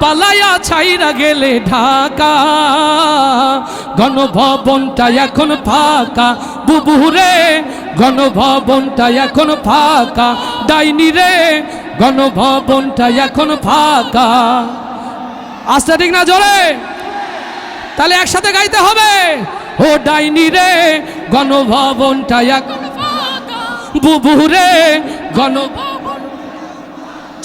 পালাইয়া ছাইরা গেলে ঢাকা। গণভবনটা এখন ফাঁকা। বুবুরে, গণভবনটা এখন ফাঁকা। ডাইনি রে, গণভবনটা এখন ফাঁকা। আসতে ঠিক না জোরে? তাহলে একসাথে গাইতে হবে। ও ডাইনি রে, গণভবনটা এখন বুবুরে গণভবন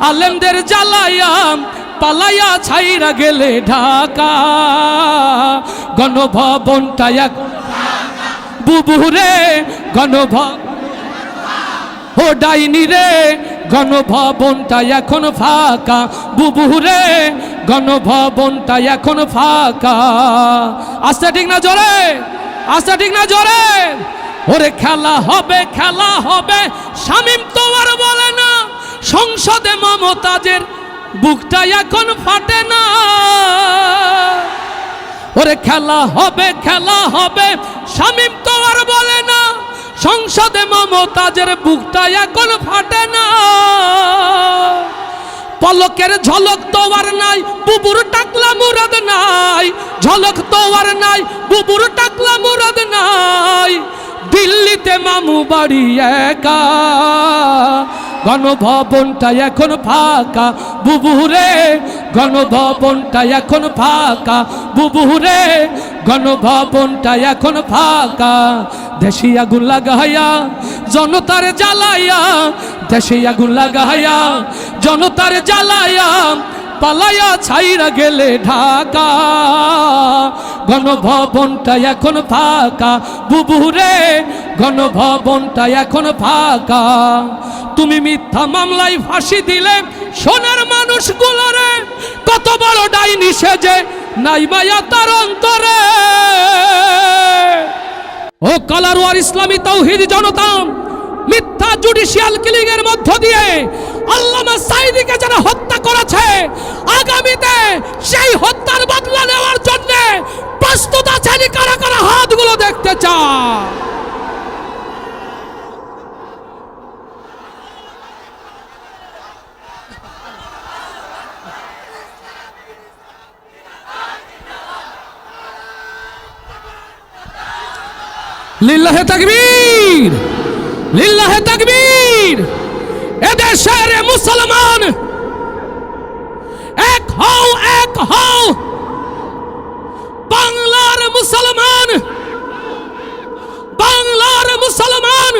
আলেমদের জ্বালাইয়া পালাইয়া ছাইরা গেলে ঢাকা। গণভবনটা এক বুবুরে গণভব ও ডাইনি রে, গণভবনটা এখন ফাঁকা। বুবুরে, গণভবনটা এখন ফাঁকা। আস্তে ঠিক না জোরে? আস্তে ঠিক না জোরে? ওরে খেলা হবে খেলা হবে। শামিম তোমার বলে সংসদে মমতাজের বুকটা এখন ফাটে না। ওরে খেলা হবে খেলা হবে, শামিম তো আর বলে না, সংসদে মমতাজের বুকটা এখন ফাটে না। পলকের ঝলক তো আর নাই, বুবুর টাকলা মুরাদ নাই, ঝলক তো আর নাই, বুবুর টাকলা মুরাদ নাই। দিল্লিতে মামু বাড়ি একা গণভবনটা এখন ফাঁকা। বুবুরে গণভবনটা এখন ফাঁকা। বুবুরে গণভবনটা এখন ফাঁকা। দেশি আগুন লাগাইয়া, জনতার জ্বালাইয়া, দেশি আগুন লাগাইয়া, জনতার জ্বালাইয়া পালাইয়া ছাইরা গেলে ঢাকা। গণভবনটা এখন ফাঁকা। বুবুরে গণভবনটা এখন ফাঁকা। তুমি মিথ্যা মামলায় ফাঁসি দিলে সোনার মানুষগুলোরে কত বড় ডাইনি সেজে নাই মায়া তার অন্তরে। ও কালারওয়ার ইসলামী তৌহিদ জনতা মিথ্যা জুডিশিয়াল কিলিং এর মধ্য দিয়ে আল্লামা সাইদিকে যারা হত্যা করেছে, আগামীতে সেই হত্যার বদলা নেওয়ার জন্য প্রস্তুত আছেন কারা কারা? হাতগুলো দেখতে চায় লিল্লাহে তাকবীর। লিল্লাহে তাকবীর। এদেশের মুসলমান, এক হও এক হও। বাংলার মুসলমান বাংলার মুসলমান,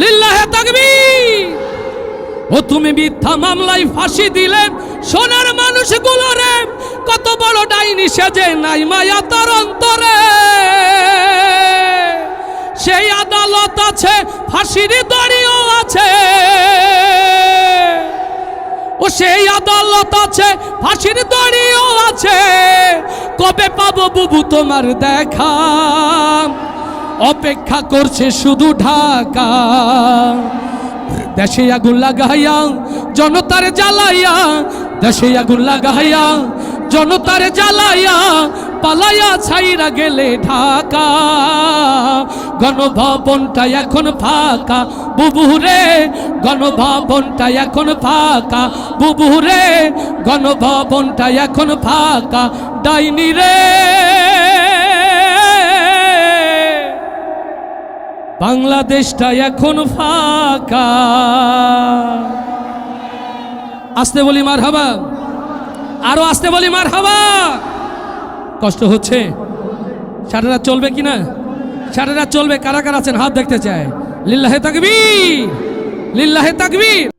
লিল্লাহে তাকবীর। ও তুমি মিথ্যা মামলায় ফাঁসি দিলে, সোনার মানুষগুলোরে কত বড় ডাইনি সেজে নাই মায়া তার অন্তরে। সেই আদালত আছে, ফাঁসির দড়িও আছে। ও সেই আদালত আছে, ফাঁসির দড়িও আছে। কবে পাবো বুবু তোমার দেখা? অপেক্ষা করছে শুধু ঢাকা। দেশে আগুন লাগাইয়া, জনতার জ্বালাইয়া, দেশে আগুন লাগাইয়া, জনতার জ্বালাইয়া পালাইয়া ছাইরা গেলে ঢাকা। গণভবনটা এখন ফাঁকা। বুবুরে গণভবনটা এখন ফাঁকা। বুবুরে গণভবনটা এখন ফাঁকা। ডাইনি রে। বাংলাদেশটা এখন ফাঁকা। আসতে বলি মার হাবা আরও আসতে বলি মার হাবা কষ্ট হচ্ছে? সারা রাত চলবে কি না সারা রাত চলবে? কারা কারা আছেন? হাত দেখতে চায়। লিল্লাহে তাকবীর! লিল্লাহে তাকবীর!